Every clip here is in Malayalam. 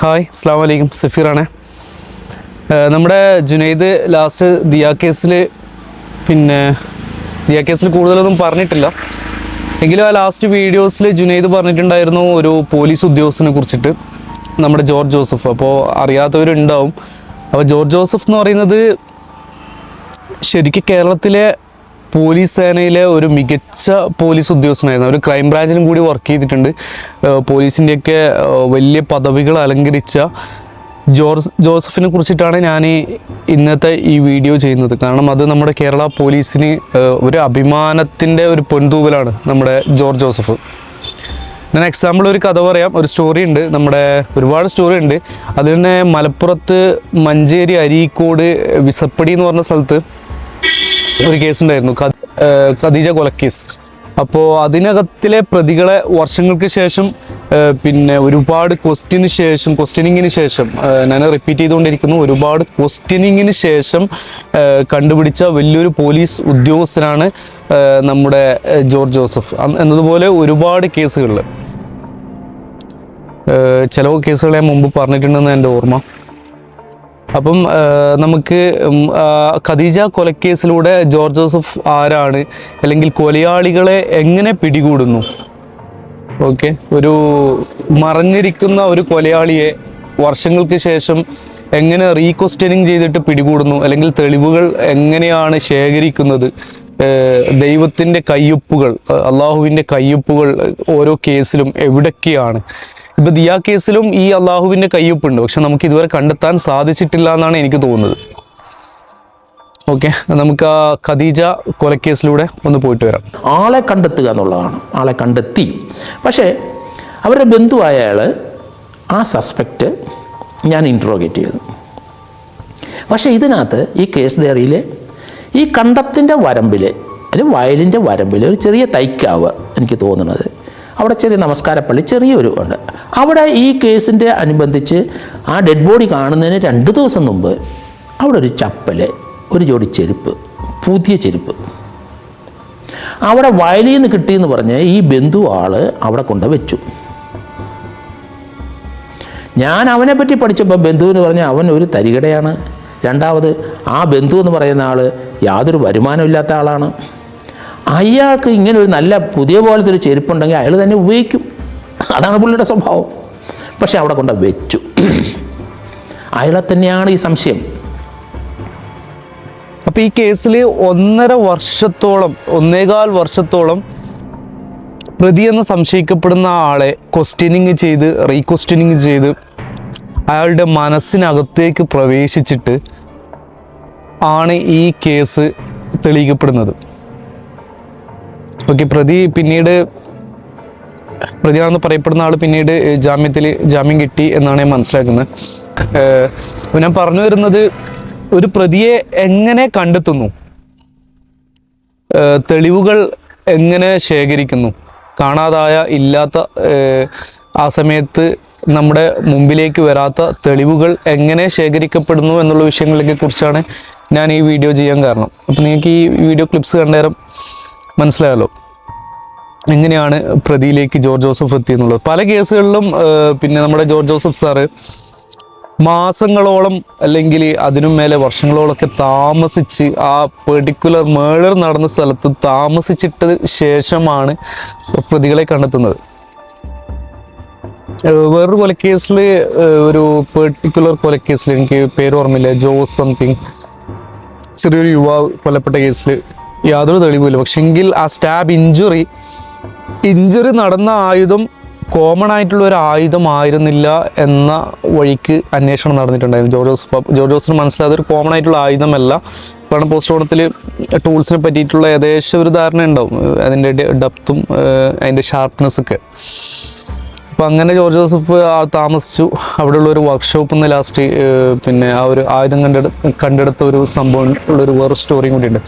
ഹായ് അസ്സാം വലൈക്കും സഫീറാണ് നമ്മുടെ ജുനൈദ് ലാസ്റ്റ് ദിയാ കേസിൽ പിന്നെ ദിയാ കേസിൽ കൂടുതലൊന്നും പറഞ്ഞിട്ടില്ല. എങ്കിലും ആ ലാസ്റ്റ് വീഡിയോസിൽ ജുനൈദ് പറഞ്ഞിട്ടുണ്ടായിരുന്നു ഒരു പോലീസ് ഉദ്യോഗസ്ഥനെ കുറിച്ചിട്ട് നമ്മുടെ ജോർജ് ജോസഫ്. അപ്പോൾ അറിയാത്തവരുണ്ടാവും. അപ്പോൾ ജോർജ് ജോസഫ് എന്ന് പറയുന്നത് ശരിക്കും കേരളത്തിലെ പോലീസ് സേനയിലെ ഒരു മികച്ച പോലീസ് ഉദ്യോഗസ്ഥനായിരുന്നു. അവർ ക്രൈം ബ്രാഞ്ചിലും കൂടി വർക്ക് ചെയ്തിട്ടുണ്ട്. പോലീസിന്റെയൊക്കെ വലിയ പദവികൾ അലങ്കരിച്ച ജോർജ് ജോസഫിനെ കുറിച്ചിട്ടാണ് ഞാൻ ഇന്നത്തെ ഈ വീഡിയോ ചെയ്യുന്നത്. കാരണം അത് നമ്മുടെ കേരള പോലീസിന് ഒരു അഭിമാനത്തിന്റെ ഒരു പൊൻതൂവലാണ് നമ്മുടെ ജോർജ് ജോസഫ്. ഞാൻ എക്സാമ്പിൾ ഒരു കഥ പറയാം. ഒരു സ്റ്റോറി ഉണ്ട്. നമ്മുടെ ഒരുപാട് സ്റ്റോറി ഉണ്ട്. അതിൽ തന്നെ മലപ്പുറത്ത് മഞ്ചേരി അരീക്കോട് വിസപ്പടി എന്ന് പറഞ്ഞ സ്ഥലത്ത് ഒരു കേസ് ഉണ്ടായിരുന്നു ഖദീജ കൊലക്കേസ്. അപ്പോൾ അതിനകത്തിലെ പ്രതികളെ വർഷങ്ങൾക്ക് ശേഷം പിന്നെ ഒരുപാട് ക്വസ്റ്റ്യന് ശേഷം ക്വസ്റ്റ്യനിങ്ങിന് ശേഷം ഞാൻ റിപ്പീറ്റ് ചെയ്തുകൊണ്ടിരിക്കുന്നു. ഒരുപാട് ക്വസ്റ്റ്യനിങ്ങിന് ശേഷം കണ്ടുപിടിച്ച വലിയൊരു പോലീസ് ഉദ്യോഗസ്ഥനാണ് നമ്മുടെ ജോർജ് ജോസഫ്. എന്നതുപോലെ ഒരുപാട് കേസുകളിൽ ചില കേസുകൾ ഞാൻ മുമ്പ് പറഞ്ഞിട്ടുണ്ടെന്ന് എന്റെ ഓർമ്മ. അപ്പം നമുക്ക് ഖദീജ കൊലക്കേസിലൂടെ ജോർജ് ജോസഫ് ആരാണ്? അല്ലെങ്കിൽ കൊലയാളികളെ എങ്ങനെ പിടികൂടുന്നു? ഓക്കെ. ഒരു മറഞ്ഞിരിക്കുന്ന ഒരു കൊലയാളിയെ വർഷങ്ങൾക്ക് ശേഷം എങ്ങനെ റീക്വസ്റ്റനിങ് ചെയ്തിട്ട് പിടികൂടുന്നു? അല്ലെങ്കിൽ തെളിവുകൾ എങ്ങനെയാണ് ശേഖരിക്കുന്നത്? ദൈവത്തിന്റെ കയ്യൊപ്പുകൾ അള്ളാഹുവിന്റെ കയ്യൊപ്പുകൾ ഓരോ കേസിലും എവിടൊക്കെയാണ്? ഇപ്പൊ ദിയാ കേസിലും ഈ അള്ളാഹുവിന്റെ കയ്യൊപ്പുണ്ട്. പക്ഷെ നമുക്ക് ഇതുവരെ കണ്ടെത്താൻ സാധിച്ചിട്ടില്ല എന്നാണ് എനിക്ക് തോന്നുന്നത്. ഓക്കെ നമുക്ക് ആ ഖദീജ കൊലക്കേസിലൂടെ ഒന്ന് പോയിട്ട് വരാം. ആളെ കണ്ടെത്തുക എന്നുള്ളതാണ്. ആളെ കണ്ടെത്തി. പക്ഷേ അവരുടെ ബന്ധുവായ അയാൾ ആ സസ്പെക്റ്റ് ഞാൻ ഇൻട്രോഗേറ്റ് ചെയ്തു. പക്ഷേ ഇതിനകത്ത് ഈ കേസ് ഡയറിയിൽ ഈ കണ്ടത്തിന്റെ വരമ്പിൽ അല്ലെങ്കിൽ വയലിന്റെ വരമ്പിൽ ഒരു ചെറിയ തൈക്കാവ് എനിക്ക് തോന്നുന്നത്. അവിടെ ചെറിയ നമസ്കാരപ്പള്ളി ചെറിയൊരു ഉണ്ട്. അവിടെ ഈ കേസിന്റെ അനുബന്ധിച്ച് ആ ഡെഡ് ബോഡി കാണുന്നതിന് രണ്ട് ദിവസം മുമ്പ് അവിടെ ഒരു ചപ്പൽ ഒരു ജോഡി ചെരുപ്പ് പുതിയ ചെരുപ്പ്. അവിടെ വയലിൽ നിന്ന് കിട്ടിയെന്ന് പറഞ്ഞ് ഈ ബന്ധു ആൾ അവിടെ കൊണ്ട് വെച്ചു. ഞാൻ അവനെ പറ്റി പഠിച്ചപ്പോൾ ബന്ധു എന്ന് പറഞ്ഞാൽ അവൻ ഒരു തരികടയാണ്. രണ്ടാമത് ആ ബന്ധു എന്ന് പറയുന്ന ആൾ യാതൊരു വരുമാനമില്ലാത്ത ആളാണ്. അയാൾക്ക് ഇങ്ങനെ ഒരു നല്ല പുതിയ പോലത്തെ ഒരു ചെരുപ്പുണ്ടെങ്കിൽ അയാൾ തന്നെ ഉപയോഗിക്കും. അതാണ് പുള്ളിയുടെ സ്വഭാവം. പക്ഷെ അവിടെ കൊണ്ട് വെച്ചു. അയാളെ തന്നെയാണ് ഈ സംശയം. അപ്പൊ ഈ കേസിൽ ഒന്നര വർഷത്തോളം ഒന്നേകാൽ വർഷത്തോളം പ്രതി എന്ന് സംശയിക്കപ്പെടുന്ന ആളെ ക്വസ്റ്റ്യനിങ് ചെയ്ത് റീക്വസ്റ്റ്യനിങ് ചെയ്ത് അയാളുടെ മനസ്സിനകത്തേക്ക് പ്രവേശിച്ചിട്ട് ആണ് ഈ കേസ് തെളിയിക്കപ്പെടുന്നത്. ഓക്കെ പ്രതി പിന്നീട് പ്രതിയാണെന്ന് പറയപ്പെടുന്ന ആൾ പിന്നീട് ജാമ്യത്തിൽ ജാമ്യം കിട്ടി എന്നാണ് ഞാൻ മനസ്സിലാക്കുന്നത്. ഞാൻ പറഞ്ഞു വരുന്നത് ഒരു പ്രതിയെ എങ്ങനെ കണ്ടെത്തുന്നു? തെളിവുകൾ എങ്ങനെ ശേഖരിക്കുന്നു? കാണാതായ ഇല്ലാത്ത ആ സമയത്ത് നമ്മുടെ മുമ്പിലേക്ക് വരാത്ത തെളിവുകൾ എങ്ങനെ ശേഖരിക്കപ്പെടുന്നു എന്നുള്ള വിഷയങ്ങളിലേക്ക് കുറിച്ചാണ് ഞാൻ ഈ വീഡിയോ ചെയ്യാൻ കാരണം. അപ്പം നിങ്ങൾക്ക് ഈ വീഡിയോ ക്ലിപ്സ് കണ്ടേരം മനസ്സിലായല്ലോ. എങ്ങനെയാണ് പ്രതിയിലേക്ക് ജോർജ് ജോസഫ് എത്തിയെന്നുള്ളത്. പല കേസുകളിലും പിന്നെ നമ്മുടെ ജോർജ് ജോസഫ് സാറ് മാസങ്ങളോളം അല്ലെങ്കിൽ അതിനും മേലെ വർഷങ്ങളോളമൊക്കെ താമസിച്ച് ആ പെർട്ടിക്കുലർ മേഡർ നടന്ന സ്ഥലത്ത് താമസിച്ചിട്ട് ശേഷമാണ് പ്രതികളെ കണ്ടെത്തുന്നത്. വേറൊരു കൊലക്കേസിൽ ഒരു പെർട്ടിക്കുലർ കൊലക്കേസിൽ എനിക്ക് പേര് ഓർമ്മയില്ല. ജോസ് സംതിങ്. ചെറിയൊരു യുവാവ് കൊല്ലപ്പെട്ട കേസിൽ യാതൊരു തെളിവുമില്ല. പക്ഷെങ്കിൽ ആ സ്റ്റാബ് ഇഞ്ചുറി ഇഞ്ചുറി നടന്ന ആയുധം കോമൺ ആയിട്ടുള്ള ഒരു ആയുധമായിരുന്നില്ല എന്ന വഴിക്ക് അന്വേഷണം നടന്നിട്ടുണ്ടായിരുന്നു. ജോർജ് ജോസഫ് ജോർജ് ജോസിന് മനസ്സിലായത് ഒരു കോമൺ ആയിട്ടുള്ള ആയുധമല്ല. കാരണം ഓണത്തിൽ ടൂൾസിനെ പറ്റിയിട്ടുള്ള ഏകദേശം ഒരു ധാരണ ഉണ്ടാവും. അതിന്റെ ഡെപ്തും അതിന്റെ ഷാർപ്നെസ്സൊക്കെ അപ്പോൾ അങ്ങനെ ജോർജ് ജോസഫ് താമസിച്ചു. അവിടെയുള്ള ഒരു വർക്ക്ഷോപ്പിൽ നിന്ന് ലാസ്റ്റ് പിന്നെ ആ ഒരു ആയുധം കണ്ടെടു കണ്ടെടുത്ത ഒരു സംഭവം ഉള്ളൊരു വേറെ സ്റ്റോറിയും കൂടിയുണ്ട്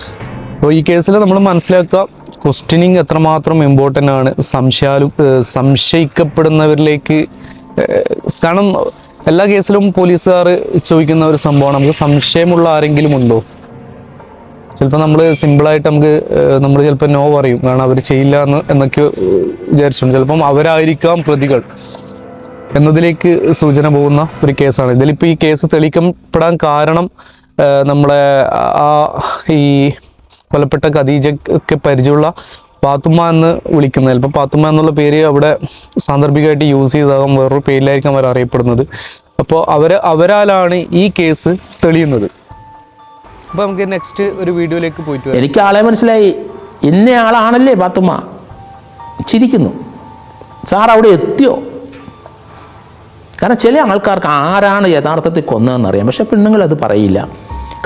അപ്പോൾ ഈ കേസിൽ നമ്മൾ മനസ്സിലാക്കുക ക്വസ്റ്റ്യനിങ് എത്രമാത്രം ഇമ്പോർട്ടന്റ് ആണ്. സംശയാലു സംശയിക്കപ്പെടുന്നവരിലേക്ക് കാരണം എല്ലാ കേസിലും പോലീസുകാർ ചോദിക്കുന്ന ഒരു സംഭവമാണ്. നമുക്ക് സംശയമുള്ള ആരെങ്കിലും ഉണ്ടോ? ചിലപ്പോൾ നമ്മൾ സിമ്പിളായിട്ട് നമുക്ക് നമ്മൾ ചിലപ്പോൾ നോ പറയും. കാരണം അവർ ചെയ്യില്ല എന്ന് എന്നൊക്കെ ഏഹ് വിചാരിച്ചിട്ടുണ്ട്. ചിലപ്പം അവരായിരിക്കാം പ്രതികൾ. എന്നതിലേക്ക് സൂചന പോകുന്ന ഒരു കേസാണ്. ഇതിലിപ്പോൾ ഈ കേസ് തെളിയിക്കപ്പെടാൻ കാരണം നമ്മളെ ആ ഈ കൊല്ലപ്പെട്ട ഖദീജയ്ക്ക് പരിചയമുള്ള പാത്തുമ്മ എന്ന് വിളിക്കുന്നത്. ചിലപ്പോൾ പാത്തുമ്മ എന്നുള്ള പേര് അവിടെ സാന്ദർഭികമായിട്ട് യൂസ് ചെയ്താകും വേറൊരു പേരിലായിരിക്കും അവർ അറിയപ്പെടുന്നത്. അപ്പോൾ അവർ അവരാലാണ് ഈ കേസ് തെളിയുന്നത്. അപ്പോൾ നമുക്ക് നെക്സ്റ്റ് ഒരു വീഡിയോയിലേക്ക് പോയിട്ട് എനിക്ക് ആളെ മനസ്സിലായി. ഇന്ന ആളാണല്ലേ പാത്തുമ്മ? ചിരിക്കുന്നു. സാർ അവിടെ എത്തിയോ? കാരണം ചില ആൾക്കാർക്ക് ആരാണ് യഥാർത്ഥത്തിൽ കൊന്നതെന്നറിയാം പക്ഷെ പെണ്ണുങ്ങൾ അത് പറയില്ല.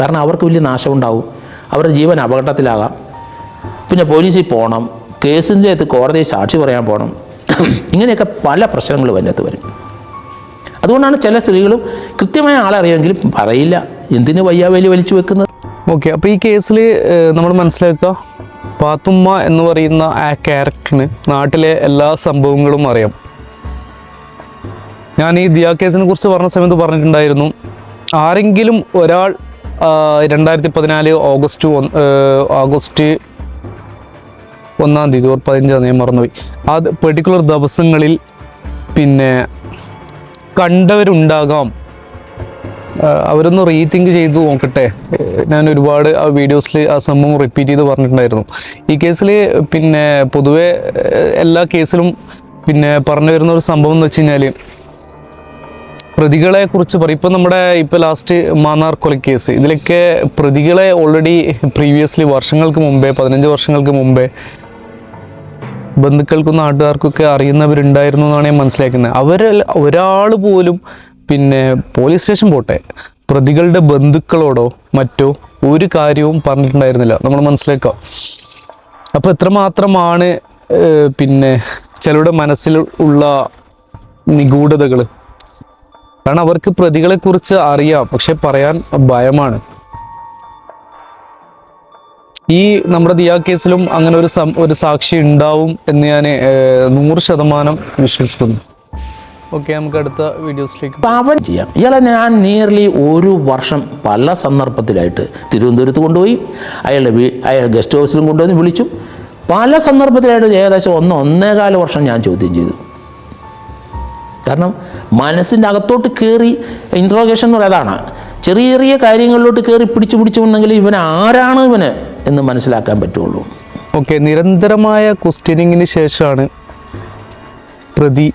കാരണം അവർക്ക് വലിയ നാശമുണ്ടാവും. അവരുടെ ജീവൻ അപകടത്തിലാകാം. പിന്നെ പോലീസിൽ പോകണം കേസിന്റെ അകത്ത് കോടതിയിൽ സാക്ഷി പറയാൻ പോകണം ഇങ്ങനെയൊക്കെ പല പ്രശ്നങ്ങളും അതിനകത്ത് വരും. അതുകൊണ്ടാണ് ചില സ്ത്രീകളും കൃത്യമായ ആളെ അറിയുമെങ്കിലും പറയില്ല. എന്തിനു വയ്യാവേലി വലിച്ചു വെക്കുന്നത്? ഓക്കെ അപ്പോൾ ഈ കേസിൽ നമ്മൾ മനസ്സിലാക്കുക. പാത്തുമ്മ എന്ന് പറയുന്ന ആ ക്യാരക്ടറിന് നാട്ടിലെ എല്ലാ സംഭവങ്ങളും അറിയാം. ഞാൻ ഈ ദിയ കേസിനെ കുറിച്ച് പറഞ്ഞ സമയത്ത് പറഞ്ഞിട്ടുണ്ടായിരുന്നു. ആരെങ്കിലും ഒരാൾ രണ്ടായിരത്തി പതിനാല് ഓഗസ്റ്റ് ഓഗസ്റ്റ് ഒന്നാം തീയതി പതിനഞ്ചാം തീയതി മറന്നുപോയി. ആ പെർട്ടിക്കുലർ ദിവസങ്ങളിൽ പിന്നെ കണ്ടവരുണ്ടാകാം. അവരൊന്ന് റീതിങ്ക് ചെയ്ത് നോക്കട്ടെ. ഞാൻ ഒരുപാട് ആ വീഡിയോസിൽ ആ സംഭവം റിപ്പീറ്റ് ചെയ്ത് പറഞ്ഞിട്ടുണ്ടായിരുന്നു. ഈ കേസിൽ പിന്നെ പൊതുവെ എല്ലാ കേസിലും പിന്നെ പറഞ്ഞു വരുന്ന ഒരു സംഭവം എന്ന് വെച്ച് കഴിഞ്ഞാൽ പ്രതികളെ കുറിച്ച് പറയും ഇപ്പം നമ്മുടെ ഇപ്പോൾ ലാസ്റ്റ് മാന്നാർ കൊലക്കേസ്. ഇതിലൊക്കെ പ്രതികളെ ഓൾറെഡി പ്രീവിയസ്ലി വർഷങ്ങൾക്ക് മുമ്പേ പതിനഞ്ച് വർഷങ്ങൾക്ക് മുമ്പേ ബന്ധുക്കൾക്കും നാട്ടുകാർക്കൊക്കെ അറിയുന്നവരുണ്ടായിരുന്നു എന്നാണ് ഞാൻ മനസ്സിലാക്കുന്നത്. അവരെ ഒരാൾ പോലും പിന്നെ പോലീസ് സ്റ്റേഷൻ പോട്ടെ പ്രതികളുടെ ബന്ധുക്കളോടോ മറ്റോ ഒരു കാര്യവും പറഞ്ഞിട്ടുണ്ടായിരുന്നില്ല. നമ്മൾ മനസ്സിലാക്കാം അപ്പോൾ എത്രമാത്രമാണ് പിന്നെ ചിലരുടെ മനസ്സിൽ ഉള്ള നിഗൂഢതകൾ കാരണം അവർക്ക് പ്രതികളെക്കുറിച്ച് അറിയാം. പക്ഷെ പറയാൻ ഭയമാണ്. ഈ നമ്മുടെ ദിയാ കേസിലും അങ്ങനെ ഒരു ഒരു സാക്ഷി ഉണ്ടാവും എന്ന് ഞാൻ നൂറ് ശതമാനം വിശ്വസിക്കുന്നു. ഓക്കെ നമുക്ക് അടുത്ത വീഡിയോസിലേക്ക് പാപം ചെയ്യാം. ഇയാളെ ഞാൻ നിയർലി ഒരു വർഷം പല സന്ദർഭത്തിലായിട്ട് തിരുവനന്തപുരത്ത് കൊണ്ടുപോയി അയാളുടെ വീ അയാൾ ഗസ്റ്റ് ഹൗസിലും കൊണ്ടുവന്ന് വിളിച്ചു. പല സന്ദർഭത്തിലായിട്ട് ഏകദേശം ഒന്ന് ഒന്നേകാല വർഷം ഞാൻ ചോദ്യം ചെയ്തു. കാരണം മനസ്സിന്റെ അകത്തോട്ട് കയറി ഇൻട്രോഗേഷൻ എന്ന് പറയുന്നത് അതാണ് ചെറിയ ചെറിയ കാര്യങ്ങളിലോട്ട് കയറി പിടിച്ചു പിടിച്ചുണ്ടെങ്കിൽ ഇവൻ ആരാണ് ഇവന് എന്ന് മനസ്സിലാക്കാൻ പറ്റുള്ളൂ. ഓക്കെ നിരന്തരമായ ക്വസ്റ്റ്യനിങ്ങിന് ശേഷമാണ് പ്രതി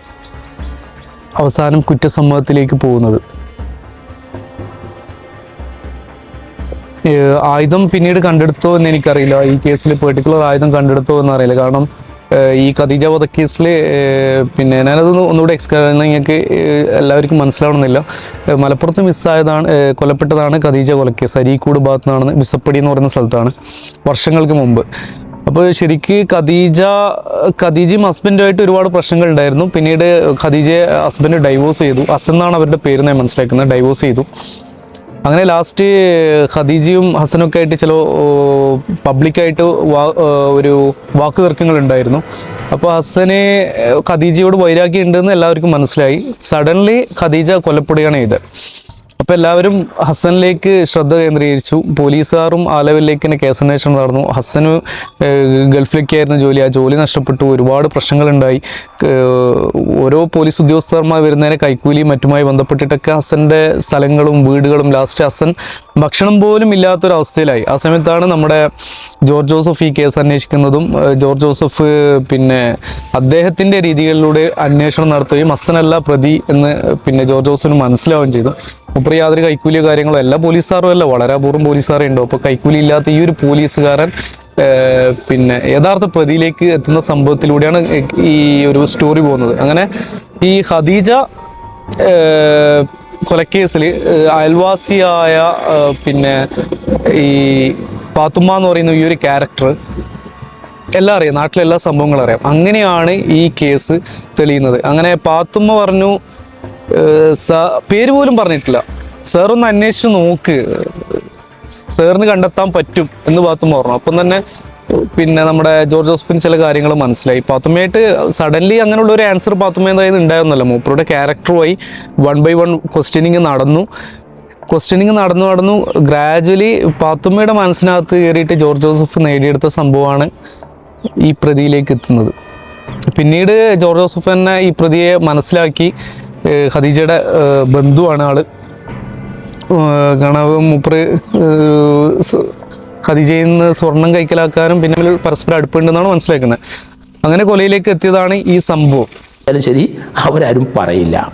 അവസാനം കുറ്റസമ്മതത്തിലേക്ക് പോകുന്നത്. ആയുധം പിന്നീട് കണ്ടെടുത്തോ എന്ന് എനിക്കറിയില്ല. ഈ കേസിൽ പെർട്ടിക്കുലർ ആയുധം കണ്ടെടുത്തോ എന്ന് അറിയില്ല കാരണം ഈ ഖദീജ വധക്കേസിൽ പിന്നെ ഞാനത് ഒന്ന് ഒന്നുകൂടെ എക്സ്പ്ലെയിൻ നിങ്ങൾക്ക് എല്ലാവർക്കും മനസ്സിലാവണമെന്നില്ല. മലപ്പുറത്ത് മിസ്സായതാണ് കൊലപ്പെട്ടതാണ് ഖദീജ കൊലക്കേസ് അരീക്കോട് ഭാഗത്തു നിന്നാണ് മിസ്സപ്പടി എന്ന് പറയുന്ന സ്ഥലത്താണ് വർഷങ്ങൾക്ക് മുമ്പ്. അപ്പോൾ ശരിക്ക് ഖദീജ ഖദീജയും ഹസ്ബൻഡുമായിട്ട് ഒരുപാട് പ്രശ്നങ്ങൾ ഉണ്ടായിരുന്നു പിന്നീട് ഖദീജയെ ഹസ്ബൻഡ് ഡൈവോഴ്സ് ചെയ്തു. അസെന്നാണ് അവരുടെ പേര് ഞാൻ മനസ്സിലാക്കുന്നത്. ഡൈവോഴ്സ് ചെയ്തു. അങ്ങനെ ലാസ്റ്റ് ഖദീജയും ഹസനൊക്കെ ആയിട്ട് ചില പബ്ലിക്കായിട്ട് വാ ഒരു വാക്ക് തർക്കങ്ങൾ ഉണ്ടായിരുന്നു. അപ്പോൾ ഹസന് ഖദീജയോട് വൈരാഗ്യം ഉണ്ടെന്ന് എല്ലാവർക്കും മനസ്സിലായി. സഡൻലി ഖദീജ കൊലപ്പെടുകയാണ് ചെയ്തത്. അപ്പോൾ എല്ലാവരും ഹസനിലേക്ക് ശ്രദ്ധ കേന്ദ്രീകരിച്ചു. പോലീസുകാരും തന്നെ കേസന്വേഷണം നടന്നു. ഹസന് ഗൾഫിലേക്കായിരുന്നു ജോലി. ആ ജോലി നഷ്ടപ്പെട്ടു. ഒരുപാട് പ്രശ്നങ്ങളുണ്ടായി. ഓരോ പോലീസ് ഉദ്യോഗസ്ഥന്മാർ വരുന്നതിനെ കൈക്കൂലിയും മറ്റുമായി ബന്ധപ്പെട്ടിട്ടൊക്കെ ഹസന്റെ സ്ഥലങ്ങളും വീടുകളും ലാസ്റ്റ് ഹസൻ ഭക്ഷണം പോലും ഇല്ലാത്തൊരവസ്ഥയിലായി. ആ സമയത്താണ് നമ്മുടെ ജോർജ് ജോസഫ് ഈ കേസ് അന്വേഷിക്കുന്നതും ജോർജ് ജോസഫ് പിന്നെ അദ്ദേഹത്തിന്റെ രീതികളിലൂടെ അന്വേഷണം നടത്തുകയും ഹസനല്ല പ്രതി എന്ന് പിന്നെ ജോർജ് ജോസഫിന് മനസ്സിലാവുകയും ചെയ്തു. മുപ്പറി യാതൊരു കൈക്കൂലിയോ കാര്യങ്ങളോ എല്ലാ പോലീസുകാരും അല്ല. വളരെ അപൂർവം പോലീസുകാരെ ഉണ്ടോ? അപ്പോൾ കൈക്കൂലി ഇല്ലാത്ത ഈ ഒരു പോലീസുകാരൻ പിന്നെ യഥാർത്ഥ പ്രതിയിലേക്ക് എത്തുന്ന സംഭവത്തിലൂടെയാണ് ഈ ഒരു സ്റ്റോറി പോകുന്നത്. അങ്ങനെ ഈ ഖദീജ കൊലക്കേസിൽ അയൽവാസിയായ പിന്നെ ഈ പാത്തുമ്മ എന്ന് പറയുന്ന ഈ ഒരു ക്യാരക്ടർ എല്ലാം അറിയാം. നാട്ടിലെല്ലാ സംഭവങ്ങളും അറിയാം. അങ്ങനെയാണ് ഈ കേസ് തെളിയുന്നത്. അങ്ങനെ പാത്തുമ്മ പറഞ്ഞു പേര് പോലും പറഞ്ഞിട്ടില്ല. സാർ ഒന്ന് അന്വേഷിച്ച് നോക്ക്. സാറിന് കണ്ടെത്താൻ പറ്റും എന്ന് പാത്തും പറഞ്ഞു. അപ്പം തന്നെ പിന്നെ നമ്മുടെ ജോർജ് ജോസഫിന് ചില കാര്യങ്ങൾ മനസ്സിലായി. പാത്തുമ്മയായിട്ട് സഡൻലി അങ്ങനെയുള്ള ഒരു ആൻസർ പാത്തുമ്മ എന്തായാലും ഉണ്ടായിരുന്നല്ലോ. മൂപ്പറുടെ ക്യാരക്ടറുമായി വൺ ബൈ വൺ ക്വസ്റ്റ്യനിങ് നടന്നു. ക്വസ്റ്റ്യനിങ് നടന്നു നടന്നു. ഗ്രാജുവലി പാത്തുമ്മയുടെ മനസ്സിനകത്ത് കയറിയിട്ട് ജോർജ് ജോസഫ് നേടിയെടുത്ത സംഭവമാണ് ഈ പ്രതിയിലേക്ക് എത്തുന്നത്. പിന്നീട് ജോർജ് ജോസഫ് തന്നെ ഈ പ്രതിയെ മനസ്സിലാക്കി. ഖദീജയുടെ ബന്ധുവാണ് ആൾ. കാണാവ് ഏഹ് ഖദീജയിൽ നിന്ന് സ്വർണം കൈക്കലാക്കാനും പിന്നെ പരസ്പരം അടുപ്പുണ്ടെന്നാണ് മനസ്സിലാക്കുന്നത്. അങ്ങനെ കൊലയിലേക്ക് എത്തിയതാണ് ഈ സംഭവം. ശരി അവരാരും പറയില്ല.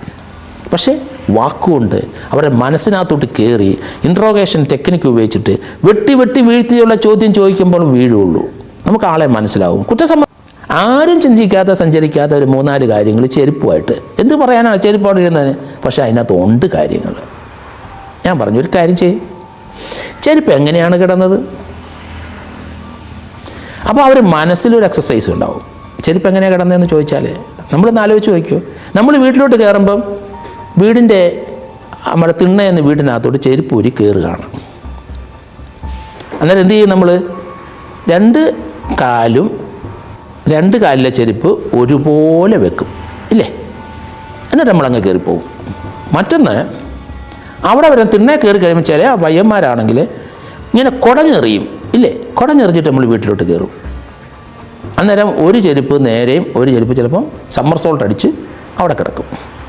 പക്ഷേ വാക്കുകൊണ്ട് അവരുടെ മനസ്സിനകത്തോട്ട് കയറി ഇൻട്രോഗേഷൻ ടെക്നിക്ക് ഉപയോഗിച്ചിട്ട് വെട്ടി വെട്ടി വീഴ്ത്തിയുള്ള ചോദ്യം ചോദിക്കുമ്പോൾ വീഴുള്ളൂ. നമുക്ക് ആളെ മനസ്സിലാവും. കുറ്റസമ്മ ആരും ചിന്തിക്കാത്ത സഞ്ചരിക്കാത്ത ഒരു മൂന്നാൽ കാര്യങ്ങൾ ചെരുപ്പുമായിട്ട്. എന്ത് പറയാനാണ് ചെരുപ്പോടെ ഇരുന്നതിന് പക്ഷേ അതിനകത്ത് ഉണ്ട് കാര്യങ്ങൾ. ഞാൻ പറഞ്ഞു ഒരു കാര്യം ചെയ്യും. ചെരുപ്പ് എങ്ങനെയാണ് കിടന്നത്? അപ്പോൾ അവർ മനസ്സിലൊരു എക്സസൈസ് ഉണ്ടാവും. ചെരുപ്പ് എങ്ങനെയാണ് കിടന്നതെന്ന് ചോദിച്ചാൽ നമ്മളൊന്ന് ആലോചിച്ച് നോക്കിയോ? നമ്മൾ വീട്ടിലോട്ട് കയറുമ്പം വീടിന്റെ നമ്മുടെ തിണ്ണ എന്ന വീടിനകത്തോട്ട് ചെരുപ്പ് ഊരി കയറുകയാണ് അന്നേരം എന്ത് ചെയ്യും നമ്മൾ രണ്ട് കാലും രണ്ട് കാലിലെ ചെരുപ്പ് ഒരുപോലെ വെക്കും ഇല്ലേ? എന്നിട്ട് നമ്മളങ്ങ് കയറിപ്പോവും മറ്റൊന്ന് അവിടെ വരെ തിന്നെ കയറി കഴിയുമ്പോൾ ചില പയ്യന്മാരാണെങ്കിൽ ഇങ്ങനെ കുടഞ്ഞെറിയും ഇല്ലേ? കുടഞ്ഞെറിഞ്ഞിട്ട് നമ്മൾ വീട്ടിലോട്ട് കയറും. അന്നേരം ഒരു ചെരുപ്പ് നേരെയും ഒരു ചെരുപ്പ് ചിലപ്പം സമ്മർ സോൾട്ട് അടിച്ച് അവിടെ കിടക്കും.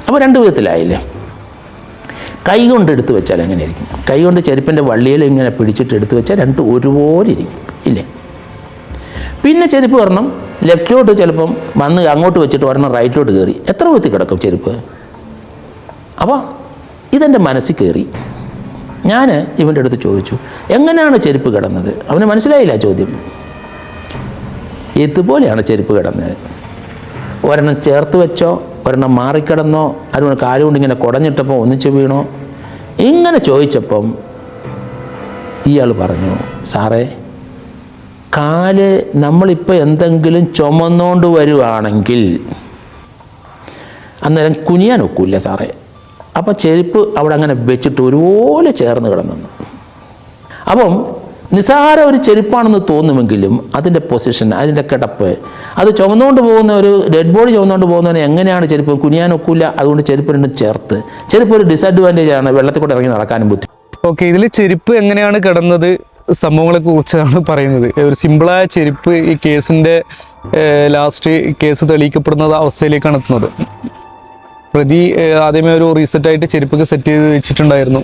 അപ്പോൾ രണ്ട് വിധത്തിലായില്ലേ? കൈ കൊണ്ട് എടുത്ത് വെച്ചാൽ എങ്ങനെയായിരിക്കും കൈ കൊണ്ട് ചെരുപ്പിന്റെ വള്ളിയിൽ ഇങ്ങനെ പിടിച്ചിട്ട് എടുത്ത് വെച്ചാൽ രണ്ട് ഒരുപോലെ ഇരിക്കും ഇല്ലേ? പിന്നെ ചെരുപ്പ് വരണം. ലെഫ്റ്റിലോട്ട് ചിലപ്പം വന്ന് അങ്ങോട്ട് വെച്ചിട്ട് ഒരെണ്ണം റൈറ്റിലോട്ട് കയറി എത്ര കുത്തി കിടക്കും ചെരുപ്പ്? അപ്പോൾ ഇതെന്റെ മനസ്സിൽ കയറി ഞാൻ ഇവന്റെ അടുത്ത് ചോദിച്ചു എങ്ങനെയാണ് ചെരുപ്പ് കിടന്നത്? അവന് മനസ്സിലായില്ല ചോദ്യം. ഇതുപോലെയാണ് ചെരുപ്പ് കിടന്നത്. ഒരെണ്ണം ചേർത്ത് വെച്ചോ ഒരെണ്ണം മാറിക്കിടന്നോ അതുകൊണ്ട് കാലുകൊണ്ട് ഇങ്ങനെ കുടഞ്ഞിട്ടപ്പോൾ ഒന്നിച്ച് വീണോ? ഇങ്ങനെ ചോദിച്ചപ്പം ഇയാൾ പറഞ്ഞു സാറേ കാൽ നമ്മളിപ്പോൾ എന്തെങ്കിലും ചുമന്നുകൊണ്ട് വരുവാണെങ്കിൽ അന്നേരം കുനിയാൻ ഒക്കില്ല സാറേ. അപ്പോൾ ചെരുപ്പ് അവിടെ അങ്ങനെ വെച്ചിട്ട് ഒരുപോലെ ചേർന്ന് കിടന്നു. അപ്പം നിസ്സാര ഒരു ചെരുപ്പാണെന്ന് തോന്നുമെങ്കിലും അതിന്റെ പൊസിഷൻ അതിന്റെ കിടപ്പ് അത് ചുമന്നുകൊണ്ട് പോകുന്ന ഒരു ഡെഡ് ബോഡി ചുമന്നുകൊണ്ട് പോകുന്നവന് എങ്ങനെയാണ് ചെരുപ്പ് കുനിയാൻ ഒക്കില്ല? അതുകൊണ്ട് ചെരുപ്പ് രണ്ടും ചേർത്ത്. ചെരുപ്പ് ഒരു ഡിസഡ്വാന്റേജ് ആണ് വെള്ളത്തിൽ കൂടെ ഇറങ്ങി നടക്കാനും ബുദ്ധി ഓക്കെ ഇതിൽ ചെരുപ്പ് എങ്ങനെയാണ് കിടന്നത്? സംഭവങ്ങളെ കുറിച്ചാണ് പറയുന്നത് ഒരു സിമ്പിളായ ചെരുപ്പ് ഈ കേസിന്റെ ലാസ്റ്റ് കേസ് തെളിയിക്കപ്പെടുന്ന അവസ്ഥയിലേക്കാണ് എത്തുന്നത്. പ്രതി ആദ്യമേ ഒരു റീസെറ്റായിട്ട് ചെരുപ്പൊക്കെ സെറ്റ് ചെയ്ത് വെച്ചിട്ടുണ്ടായിരുന്നു.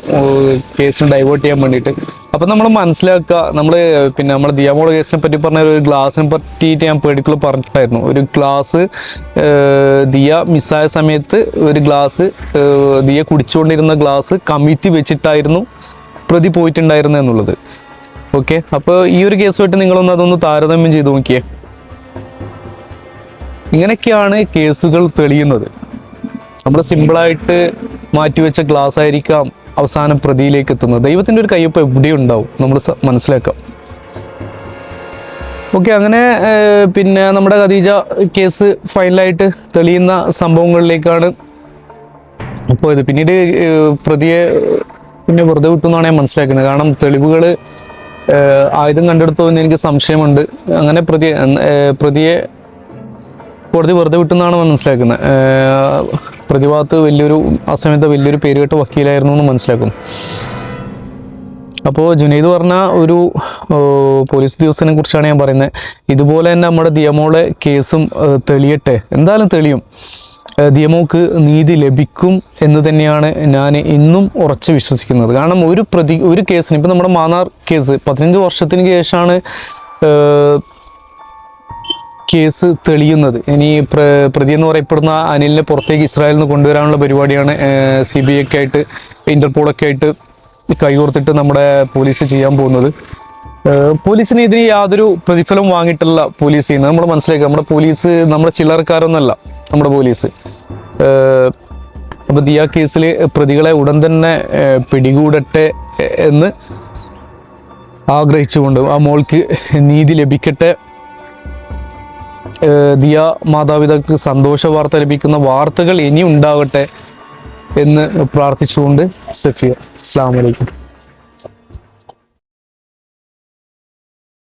കേസിന് ഡൈവേർട്ട് ചെയ്യാൻ വേണ്ടിയിട്ട്. അപ്പം നമ്മൾ മനസ്സിലാക്കുക നമ്മൾ പിന്നെ നമ്മൾ ദിയാമോള കേസിനെ പറ്റി പറഞ്ഞ ഒരു ഗ്ലാസിനെ പറ്റിയിട്ട് ഞാൻ പേടിക്കുള്ള പറഞ്ഞിട്ടുണ്ടായിരുന്നു. ഒരു ഗ്ലാസ് ദിയ മിസ്സായ സമയത്ത് ഒരു ഗ്ലാസ് ദിയ കുടിച്ചുകൊണ്ടിരുന്ന ഗ്ലാസ് കമിഴ്ത്തി വെച്ചിട്ടായിരുന്നു പ്രതി പോയിട്ടുണ്ടായിരുന്നു എന്നുള്ളത്. ഓക്കെ അപ്പോൾ ഈ ഒരു കേസുമായിട്ട് നിങ്ങളൊന്ന് അതൊന്ന് താരതമ്യം ചെയ്ത് നോക്കിയേ. ഇങ്ങനെയൊക്കെയാണ് കേസുകൾ തെളിയുന്നത്. നമ്മൾ സിമ്പിളായിട്ട് മാറ്റിവെച്ച ഗ്ലാസ് ആയിരിക്കാം അവസാനം പ്രതിയിലേക്ക് എത്തുന്നത്. ദൈവത്തിന്റെ ഒരു കയ്യൊപ്പ് എവിടെയും ഉണ്ടാവും? നമ്മൾ മനസ്സിലാക്കാം. ഓക്കെ അങ്ങനെ പിന്നെ നമ്മുടെ ഖദീജ കേസ് ഫൈനലായിട്ട് തെളിയുന്ന സംഭവങ്ങളിലേക്കാണ് പോയത്. പിന്നീട് പ്രതിയെ പിന്നെ വെറുതെ വിട്ടു എന്നാണ് ഞാൻ മനസ്സിലാക്കുന്നത്. കാരണം തെളിവുകൾ ആയുധം കണ്ടെടുത്തോ എന്ന് എനിക്ക് സംശയമുണ്ട്. അങ്ങനെ പ്രതി പ്രതിയെ കോടതി വെറുതെ വിട്ടെന്നാണ് മനസ്സിലാക്കുന്നത്. പ്രതിഭാഗത്ത് വലിയൊരു ആ സമയത്ത് വലിയൊരു പേരുകെട്ട വക്കീലായിരുന്നു എന്ന് മനസ്സിലാക്കുന്നു. അപ്പോൾ ജുനൈദ് പറഞ്ഞ ഒരു പോലീസ് ഉദ്യോഗസ്ഥനെ കുറിച്ചാണ് ഞാൻ പറയുന്നത്. ഇതുപോലെ തന്നെ നമ്മുടെ ദിയമോളെ കേസും തെളിയട്ടെ. എന്തായാലും തെളിയും. ദിയമോക്ക് നീതി ലഭിക്കും എന്ന് തന്നെയാണ് ഞാൻ ഇന്നും ഉറച്ച് വിശ്വസിക്കുന്നത്. കാരണം ഒരു പ്രതി ഒരു കേസിന് ഇപ്പം നമ്മുടെ മാന്നാർ കേസ് പതിനഞ്ച് വർഷത്തിന് ശേഷമാണ് കേസ് തെളിയുന്നത്. ഇനി പ്ര പ്രതി എന്ന് പറയപ്പെടുന്ന അനിലിനെ പുറത്തേക്ക് ഇസ്രായേലിൽ നിന്ന് കൊണ്ടുവരാനുള്ള പരിപാടിയാണ് സി ബി ഐ ഒക്കെ ആയിട്ട് ഇന്റർപോളൊക്കെ ആയിട്ട് കൈകോർത്തിട്ട് നമ്മുടെ പോലീസ് ചെയ്യാൻ പോകുന്നത്. പോലീസിന് ഇതിന് യാതൊരു പ്രതിഫലം വാങ്ങിയിട്ടല്ല പോലീസ് ചെയ്യുന്നത്. നമ്മൾ മനസ്സിലാക്കുക നമ്മുടെ പോലീസ് നമ്മുടെ ചില്ലറക്കാരൊന്നല്ല. നമ്മുടെ പോലീസ്. അപ്പോൾ ദിയ കേസിൽ പ്രതികളെ ഉടൻ തന്നെ പിടികൂടട്ടെ എന്ന് ആഗ്രഹിച്ചുകൊണ്ട് ആ മോൾക്ക് നീതി ലഭിക്കട്ടെ. ദിയ മാതാപിതാക്കൾക്ക് സന്തോഷ വാർത്ത ലഭിക്കുന്ന വാർത്തകൾ ഇനി ഉണ്ടാവട്ടെ എന്ന് പ്രാർത്ഥിച്ചുകൊണ്ട് സഫിയ അസ്സാം വലൈക്കും